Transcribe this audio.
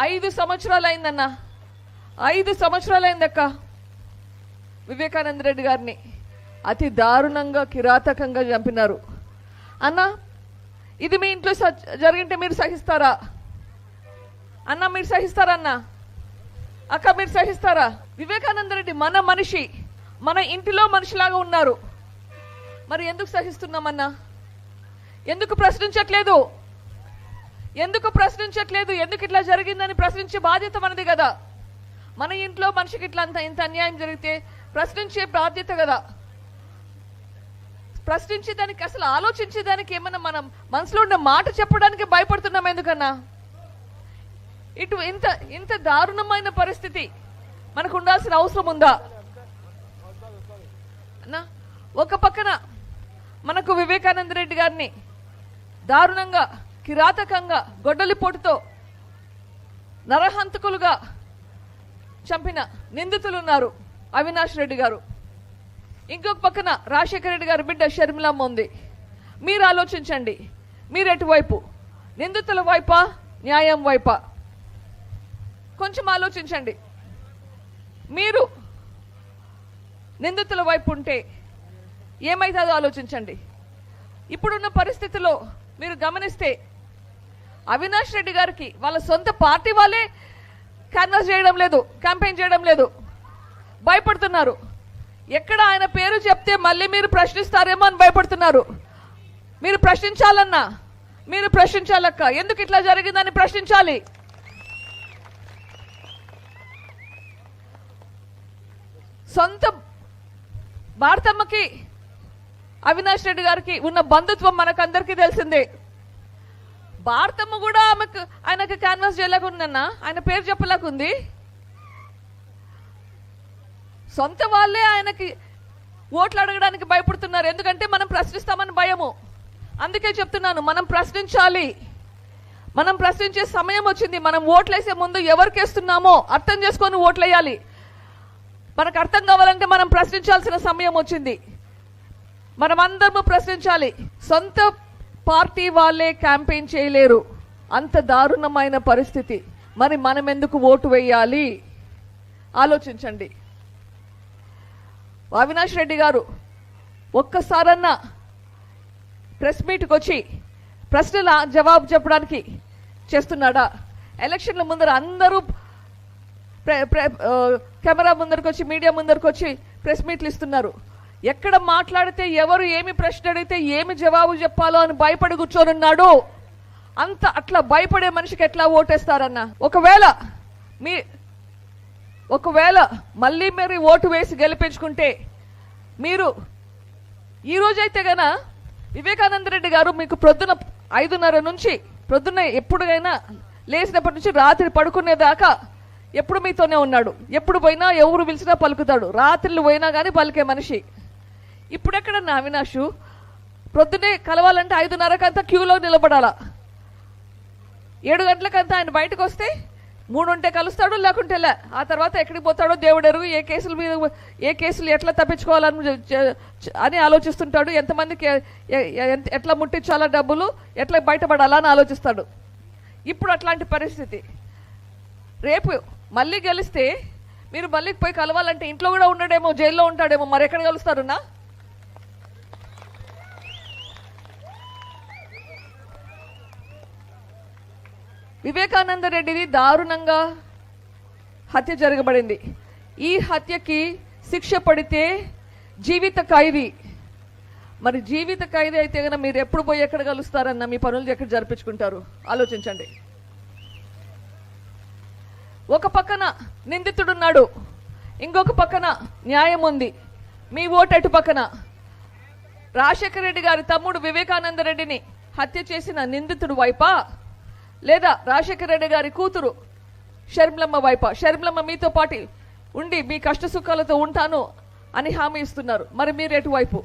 ఐదు సంవత్సరాలు అయిందన్న ఐదు సంవత్సరాలు అయిందక్క వివేకానంద రెడ్డి గారిని అతి దారుణంగా కిరాతకంగా చంపినారు. అన్న ఇది మీ ఇంట్లో స- జరిగింటే మీరు సహిస్తారా? అన్న మీరు సహిస్తారా అన్న? అక్క మీరు సహిస్తారా? వివేకానంద రెడ్డి మన మనిషి మన ఇంటిలో మనిషిలాగా ఉన్నారు. మరి ఎందుకు సహిస్తున్నామన్నా? ఎందుకు ప్రశ్నించట్లేదు? ఎందుకు ప్రశ్నించట్లేదు? ఎందుకు ఇట్లా జరిగిందని ప్రశ్నించే బాధ్యత మనది కదా. మన ఇంట్లో మనిషికి ఇట్లా అంత ఇంత అన్యాయం జరిగితే ప్రశ్నించే బాధ్యత కదా. ప్రశ్నించేదానికి అసలు ఆలోచించేదానికి ఏమన్నా మనం మనసులో ఉన్న మాట చెప్పడానికి భయపడుతున్నాం ఎందుకన్నా? ఇటు ఇంత ఇంత దారుణమైన పరిస్థితి మనకు ఉండాల్సిన అవసరం ఉందా? అన్నా ఒక పక్కన మనకు వివేకానంద రెడ్డి గారిని దారుణంగా కిరాతకంగా గొడ్డలిపోటుతో నరహంతకులుగా చంపిన నిందితులు ఉన్నారు అవినాష్ రెడ్డి గారు. ఇంకొక పక్కన రాజశేఖర రెడ్డి గారి బిడ్డ షర్మిలమ్మ ఉంది మీరు ఆలోచించండి. మీరు ఎటువైపు? నిందితుల వైపా? న్యాయం వైపా? కొంచెం ఆలోచించండి. మీరు నిందితుల వైపు ఉంటే ఏమైతుందో ఆలోచించండి. ఇప్పుడున్న పరిస్థితిలో మీరు గమనిస్తే అవినాష్ రెడ్డి గారికి వాళ్ళ సొంత పార్టీ వాళ్ళే కన్వర్స్ చేయడం లేదు క్యాంపెయిన్ చేయడం లేదు. భయపడుతున్నారు. ఎక్కడ ఆయన పేరు చెప్తే మళ్ళీ మీరు ప్రశ్నిస్తారేమో అని భయపడుతున్నారు. మీరు ప్రశ్నించాలన్నా మీరు ప్రశ్నించాలక్క. ఎందుకు ఇట్లా జరిగిందని ప్రశ్నించాలి? సొంత భారతమ్మకి అవినాష్ రెడ్డి గారికి ఉన్న బంధుత్వం మనకందరికీ తెలిసిందే. భారతమ్మ కూడా ఆమెకు ఆయనకు క్యాన్వాస్ చేయలేకుందన్నా ఆయన పేరు చెప్పలేకుంది. సొంత వాళ్ళే ఆయనకి ఓట్లు అడగడానికి భయపడుతున్నారు. ఎందుకంటే మనం ప్రశ్నిస్తామని భయము. అందుకే చెప్తున్నాను మనం ప్రశ్నించాలి. మనం ప్రశ్నించే సమయం వచ్చింది. మనం ఓట్లేసే ముందు ఎవరికి వేస్తున్నామో అర్థం చేసుకొని ఓట్లేయాలి. మనకు అర్థం కావాలంటే మనం ప్రశ్నించాల్సిన సమయం వచ్చింది. మనం అందరము ప్రశ్నించాలి. సొంత పార్టీ వాళ్ళే క్యాంపెయిన్ చేయలేరు. అంత దారుణమైన పరిస్థితి. మరి మనం ఎందుకు ఓటు వేయాలి? ఆలోచించండి. అవినాష్ రెడ్డి గారు ఒక్కసారన్నా ప్రెస్ మీట్కి వచ్చి ప్రశ్నల జవాబు చెప్పడానికి చేస్తున్నాడా? ఎలక్షన్ల ముందర అందరూ కెమెరా ముందరకు వచ్చి మీడియా ముందరకు వచ్చి ప్రెస్ మీట్లు ఇస్తున్నారు. ఎక్కడ మాట్లాడితే ఎవరు ఏమి ప్రశ్న అడిగితే ఏమి జవాబు చెప్పాలో అని భయపడి కూర్చొని ఉన్నాడు అంత అట్లా భయపడే మనిషికి ఎట్లా ఓటేస్తారన్న? ఒకవేళ మీ ఒకవేళ మళ్ళీ మీరు ఓటు వేసి గెలిపించుకుంటే మీరు ఈ రోజైతే గన వివేకానంద రెడ్డి గారు మీకు ప్రొద్దున ఐదున్నర నుంచి ప్రొద్దున ఎప్పుడైనా లేచినప్పటి నుంచి రాత్రి పడుకునేదాకా ఎప్పుడు మీతోనే ఉన్నాడు. ఎప్పుడు పోయినా ఎవరు పిలిచినా పలుకుతాడు. రాత్రులు పోయినా కానీ పలికే మనిషి. ఇప్పుడెక్కడన్నా అవినాషు? ప్రొద్దునే కలవాలంటే ఐదున్నరకంతా క్యూలో నిలబడాలా. ఏడు గంటలకంతా ఆయన బయటకు వస్తే మూడు ఉంటే కలుస్తాడు లేకుంటే లే. ఆ తర్వాత ఎక్కడికి పోతాడో దేవుడు ఎరుగు ఏ కేసుల మీద ఏ కేసులు ఎట్లా తప్పించుకోవాలని అని ఆలోచిస్తుంటాడు. ఎంతమందికి ఎట్లా ముట్టించాలా డబ్బులు ఎట్లా బయటపడాలా అని ఆలోచిస్తాడు. ఇప్పుడు అట్లాంటి పరిస్థితి. రేపు మళ్ళీ గెలిస్తే మీరు మళ్ళీ పోయి కలవాలంటే ఇంట్లో కూడా ఉండడేమో జైల్లో ఉంటాడేమో మరి ఎక్కడ కలుస్తారున్నా వివేకానంద రెడ్డిది దారుణంగా హత్య జరగబడింది. ఈ హత్యకి శిక్ష పడితే జీవిత ఖైదీ. మరి జీవిత ఖైదీ అయితే కనుక మీరు ఎప్పుడు పోయి ఎక్కడ కలుస్తారన్న మీ పనులు ఎక్కడ జరిపించుకుంటారు? ఆలోచించండి. ఒక పక్కన నిందితుడున్నాడు. ఇంకొక పక్కన న్యాయం ఉంది. మీ ఓటు అటు పక్కన. రాజశేఖర రెడ్డి గారి తమ్ముడు వివేకానంద రెడ్డిని హత్య చేసిన నిందితుడు వైపా? లేదా రాజశేఖర రెడ్డి గారి కూతురు షర్మిలమ్మ వైపా షర్మిలమ్మ మీతో పాటు ఉండి మీ కష్ట సుఖాలతో ఉంటాను అని హామీ ఇస్తున్నారు. మరి మీరు ఎటువైపు?